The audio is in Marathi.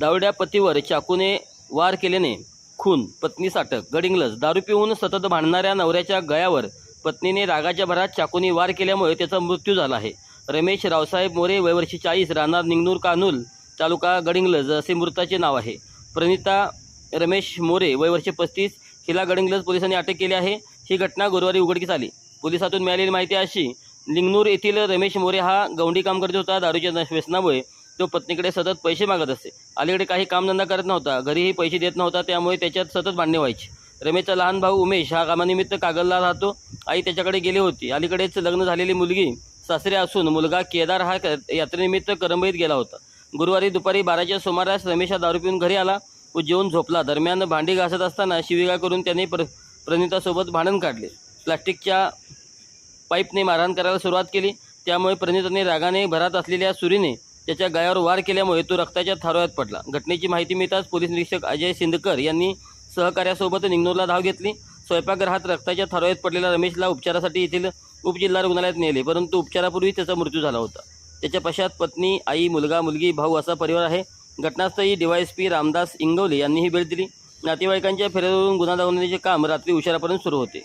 दावड्या पतीवर चाकूने वार केल्याने खून पत्नी साठक गडिंगलज दारू पिऊन सतत भांडणाऱ्या नवऱ्याच्या गळ्यावर पत्नीने रागाच्या भरात चाकूने वार केल्यामुळे त्याचा मृत्यू झाला आहे. रमेश रावसाहेब मोरे वयवर्षी चाळीस राहणार निंगनूर कानूल तालुका गडिंगलज असे मृताचे नाव आहे. प्रणिता रमेश मोरे वयवर्षी पस्तीस हिला गडिंगलज पोलिसांनी अटक केली आहे. ही घटना गुरुवारी उघडकीस आली. पोलिसातून मिळालेली माहिती अशी लिंगनूर येथील रमेश मोरे हा गवंडी काम करत होता दारूच्या व्यसनामुळे. तो पत्नीकडे सतत पैसे मागत असे. अलीकडे काही कामधंदा करत नव्हता. घरीही पैसे देत नव्हता. त्यामुळे त्याच्यात सतत भांडणे व्हायची. रमेशचा लहान भाऊ उमेश हा कामानिमित्त कागलला राहतो. आई त्याच्याकडे गेली होती. अलीकडेच लग्न झालेली मुलगी सासरे असून मुलगा केदार हा यात्रेनिमित्त करंबईत गेला होता. गुरुवारी दुपारी बाराच्या सुमारास रमेश हा दारू पिऊन घरी आला व जेवून झोपला. दरम्यान भांडी घासत असताना शिवीगाळ करून त्याने प्र प्रणितासोबत भांडण काढले. प्लास्टिकच्या पाईपने मारहाण करायला सुरुवात केली. त्यामुळे प्रणिताने रागाने भरात असलेल्या सुरीने त्याच्या गायावर वार केल्यामुळे तो रक्ताच्या थारोळ्यात पडला. घटनेची माहिती मिळताच पोलीस निरीक्षक अजय सिंदकर यांनी सहकार्यासोबत निंगनूरला धाव घेतली. स्वयंपाकगृहात रक्ताच्या थारोळ्यात पडलेल्या रमेशला उपचारासाठी येथील उपजिल्हा रुग्णालयात नेले परंतु उपचारापूर्वी त्याचा मृत्यू झाला होता. त्याच्या पश्चात पत्नी आई मुलगा मुलगी भाऊ असा परिवार आहे. घटनास्थळी डीवायएसपी रामदास इंगवले यांनीही भेट दिली. नातेवाईकांच्या फेऱ्यावरून गुन्हा दाखवण्याचे काम रात्री उशिरापर्यंत सुरू होते.